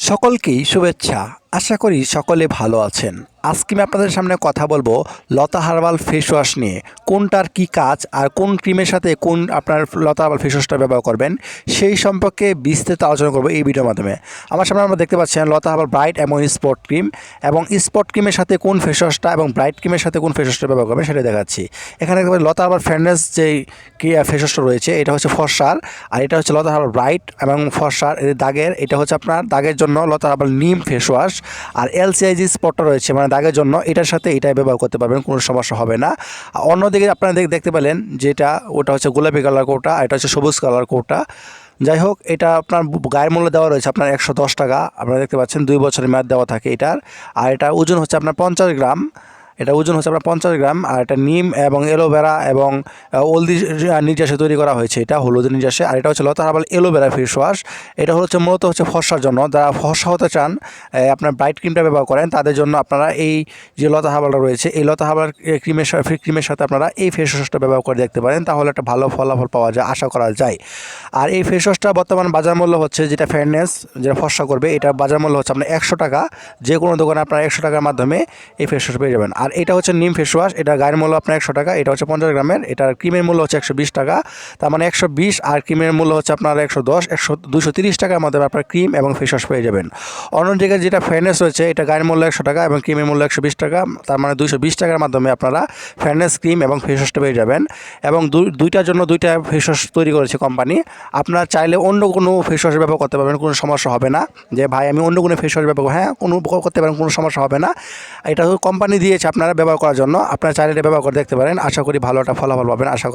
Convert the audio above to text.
সকলকেই শুভেচ্ছা। আশা করি সকলে ভালো আছেন। আজকে আমি আপনাদের সামনে কথা বলব লতা হার্বাল ফেস ওয়াশ নিয়ে। কোনটার কি কাজ আর কোন ক্রিমের সাথে কোন আপনার লতা হার্বাল ফেস ওয়াশটা ব্যবহার করবেন, সেই সম্পর্কে বিস্তারিত আলোচনা করব এই ভিডিওর মাধ্যমে। আমার সামনে আমরা দেখতে পাচ্ছেন লতা হার্বাল ব্রাইট এবং স্পট ক্রিম এবং স্পট ক্রিমের সাথে কোন ফেস ওয়াশটা এবং ব্রাইট ক্রিমের সাথে কোন ফেস ব্যবহার করবেন সেটা দেখাচ্ছি। এখানে লতা হার্বাল ফ্রেন্ডনেস যে ফেস ওয়াশটা রয়েছে, এটা হচ্ছে ফর্সার আর এটা হচ্ছে লতা হার্বাল ব্রাইট এবং ফর্সার। এর দাগের, এটা হচ্ছে আপনার দাগের জন্য Lata herbal neem face wash আর এলসিআইজি স্পটটা রয়েছে মানে দাগের জন্য এটার সাথে এটা ব্যবহার করতে পারবেন, কোনো সমস্যা হবে না। অন্যদিকে আপনারা দেখ- দেখতে পেলেন যেটা, ওটা হচ্ছে গোলাপি কালার কোটা আর এটা হচ্ছে সবুজ কালার কোটা। যাই হোক, এটা আপনার গায়ের মূল্য দেওয়া রয়েছে আপনার একশো দশ টাকা। আপনারা দেখতে পাচ্ছেন দুই বছরের মেয়াদ দেওয়া থাকে এটার। আর এটা ওজন হচ্ছে আপনার পঞ্চাশ গ্রাম। এটা ওজন হচ্ছে আপনার পঞ্চাশ গ্রাম, আর এটা নিম এবং এলোভেরা এবং হলদি নির্যাসে তৈরি করা হয়েছে। এটা হলুদ নির্যাসে, আর এটা হচ্ছে Lata herbal aloe vera face wash. এটা হচ্ছে মূলত হচ্ছে ফর্সার জন্য। যারা ফর্সা হতে চান আপনার ব্রাইট ক্রিমটা ব্যবহার করেন, তাদের জন্য আপনারা এই যে লতা হার্বালটা রয়েছে, এই লতা হার্বাল ক্রিমের সাথে ক্রিমের সাথে আপনারা এই ফেস ওয়াশটা ব্যবহার করে দেখতে পারেন। তাহলে একটা ভালো ফলাফল পাওয়া যায়, আশা করা যায়। আর এই ফেস ওয়াশটা বর্তমান বাজার মূল্য হচ্ছে যেটা ফেয়ারনেস, যেটা ফর্সা করবে, এটা বাজার মূল্য হচ্ছে আপনার একশো টাকা। যে কোনো দোকানে আপনারা একশো টাকার মাধ্যমে এই ফেস ওয়াশ পেয়ে যাবেন। আর এটা হচ্ছে নিম ফেস ওয়াশ, এটা গায়ের মূল্য আপনার একশো টাকা, এটা হচ্ছে পঞ্চাশ গ্রামের, এটার ক্রিমের মূল্য হচ্ছে একশো বিশ টাকা, তার মানে একশো বিশ, আর ক্রিমের মূল্য হচ্ছে আপনার একশো দশ, একশো দুশো তিরিশ টাকার মাধ্যমে আপনার ক্রিম এবং ফেস ওয়াশ পেয়ে যাবেন। অন্য জায়গায় যেটা ফেয়ারনেস রয়েছে, এটা গায়ের মূল্য একশো টাকা এবং ক্রিমের মূল্য একশো বিশ টাকা, তার মানে দুশো বিশ টাকার মাধ্যমে আপনারা ফেয়ারনেস ক্রিম এবং ফেস ওয়াশটা পেয়ে যাবেন। এবং দুই- দুইটার জন্য দুইটা ফেস ওয়াশ তৈরি করেছে কোম্পানি। আপনার চাইলে অন্য কোনো ফেস ওয়াশ ব্যবহার করতে পারবেন, কোনো সমস্যা হবে না। যে ভাই, আমি অন্য কোনো ফেস ওয়াশ ব্যবহার হ্যাঁ কোনো করতে পারেন, কোনো সমস্যা হবে না। এটা কোম্পানি দিয়েছে আপনারা ব্যবহার করার জন্য আপনারা চাইলে ব্যবহার করে দেখতে পারেন। আশা করি ভালো একটা ফলাফল পাবেন। আশা